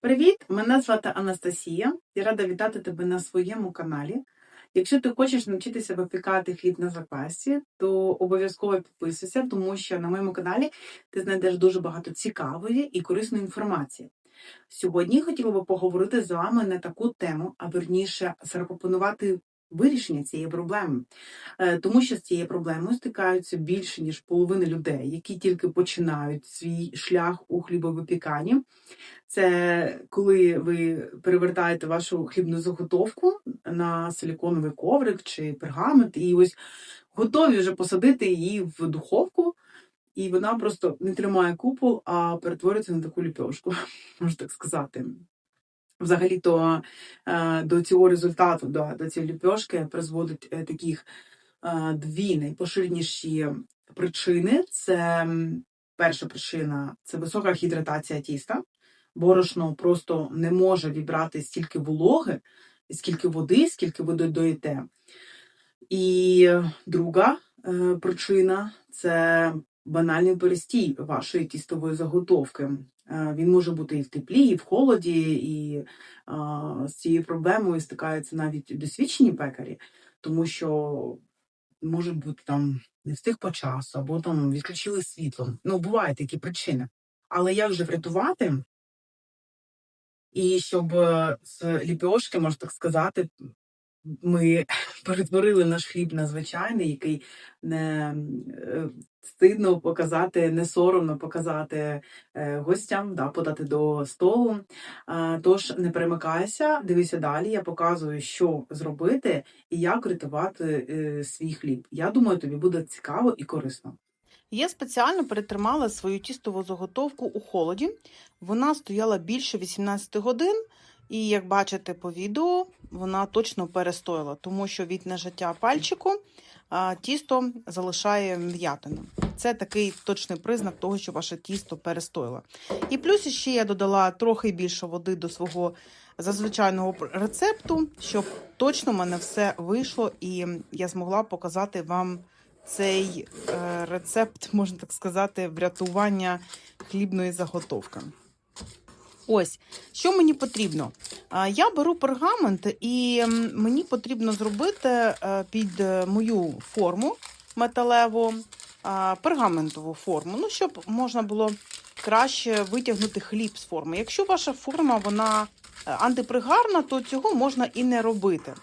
Привіт! Мене звати Анастасія. Я рада вітати тебе на своєму каналі. Якщо ти хочеш навчитися випікати хліб на запасі, то обов'язково підписуйся, тому що на моєму каналі ти знайдеш дуже багато цікавої і корисної інформації. Сьогодні хотіла би поговорити з вами на таку тему, а верніше запропонувати вирішення цієї проблеми, Е, тому що з цією проблемою стикаються більше ніж половина людей, які тільки починають свій шлях у хлібовипіканні. Це коли ви перевертаєте вашу хлібну заготовку на силіконовий коврик чи пергамент, і ось готові вже посадити її в духовку, і вона просто не тримає купол, а перетворюється на таку ліпьошку, можна так сказати. Взагалі-то е, до цього результату, до, до цієї ліпьошки призводить е, таких е, дві найпоширеніші причини. Це перша причина це висока гідратація тіста. Борошно просто не може вібрати стільки вологи, скільки води, скільки ви додаєте. І друга причина це банальний перестій вашої тістової заготовки. Е, Він може бути і в теплі, і в холоді, і з цією проблемою стикаються навіть досвідчені пекарі, тому що може бути там не встиг по часу, або там відключили світло. Ну, бувають такі причини. Але як же врятувати? І щоб е, з ліпьошки, можна так сказати, ми перетворили наш хліб на звичайний, який не е, стидно показати, не соромно показати е, гостям, да, подати до столу. Тож не перемикайся, дивися далі. Я показую, що зробити і як рятувати е, свій хліб. Я думаю, тобі буде цікаво і корисно. Я спеціально перетримала свою тістову заготовку у холоді. Вона стояла більше 18 годин, і як бачите по відео, вона точно перестояла, тому що від нажаття пальчику тісто залишає м'ятину. Це такий точний признак того, що ваше тісто перестояло. І плюс ще я додала трохи більше води до свого зазвичайного рецепту, щоб точно в мене все вийшло, і я змогла показати вам цей е, рецепт, можна так сказати, врятування хлібної заготовки. Ось, що мені потрібно? Я беру пергамент, і мені потрібно зробити е, під е, мою форму металеву, пергаментову форму, ну, щоб можна було краще витягнути хліб з форми. Якщо ваша форма вона е, антипригарна, то цього можна і не робити.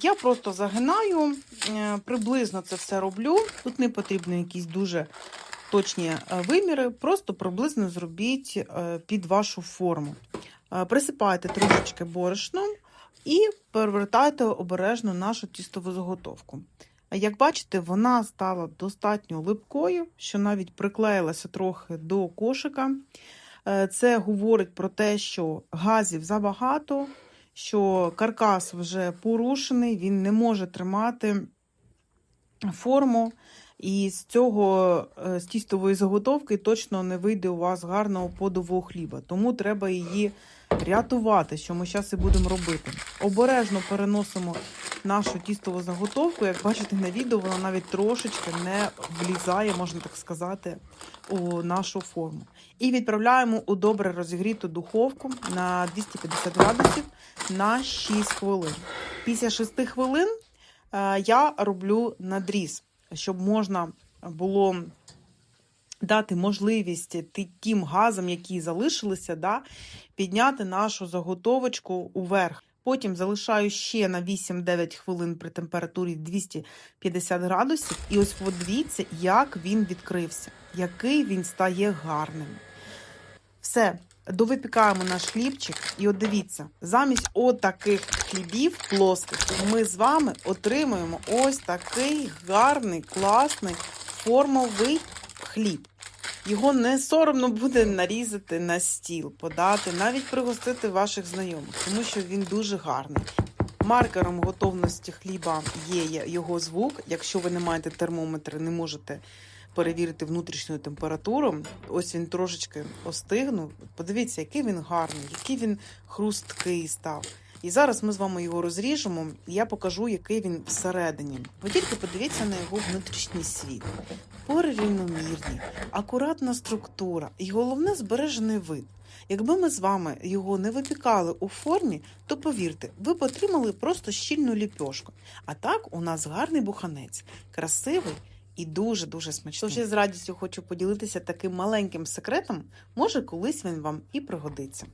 Я просто загинаю, приблизно це все роблю. Тут не потрібно якісь дуже точні е, виміри, просто приблизно зробіть е, під вашу форму. Е, Присипайте трошечки борошном і перевертайте обережно нашу тістову заготовку. Як бачите, вона стала достатньо липкою, що навіть приклеїлася трохи до кошика. Це говорить про те, що газів забагато, що каркас вже порушений, він не може тримати форму. І з цього е, з тістової заготовки точно не вийде у вас гарного подового хліба. Тому треба її рятувати, що ми зараз і будемо робити. Обережно переносимо нашу тістову заготовку. Як бачите на відео, вона навіть трошечки не влізає, можна так сказати, у нашу форму. І відправляємо у добре розігріту духовку на 250 градусів на 6 хвилин. Після 6 хвилин е, я роблю надріз, щоб можна було дати можливість тим газам, які залишилися, да, підняти нашу заготовочку уверх. Потім залишаю ще на 8-9 хвилин при температурі 250 градусів. І ось подивіться, як він відкрився, який він стає гарним. Все, довипікаємо наш хлібчик. І от дивіться, замість отаких хлібів плоских ми з вами отримуємо ось такий гарний, класний формовий хліб. Його не соромно буде нарізати на стіл, подати, навіть пригостити ваших знайомих, тому що він дуже гарний. Маркером готовності хліба є його звук. Якщо ви не маєте термометра, не можете перевірити внутрішню температуру. Ось він трошечки остигнув. Подивіться, який він гарний, який він хрусткий став. І зараз ми з вами його розріжемо, і я покажу, який він всередині. Ви тільки подивіться на його внутрішній світ. пори рівномірні, акуратна структура і головне збережений вид. Якби ми з вами його не випікали у формі, то повірте, ви б отримали просто щільну ліпьошку. А так у нас гарний буханець, красивий і дуже-дуже смачний. Тож я з радістю хочу поділитися таким маленьким секретом, може колись він вам і пригодиться.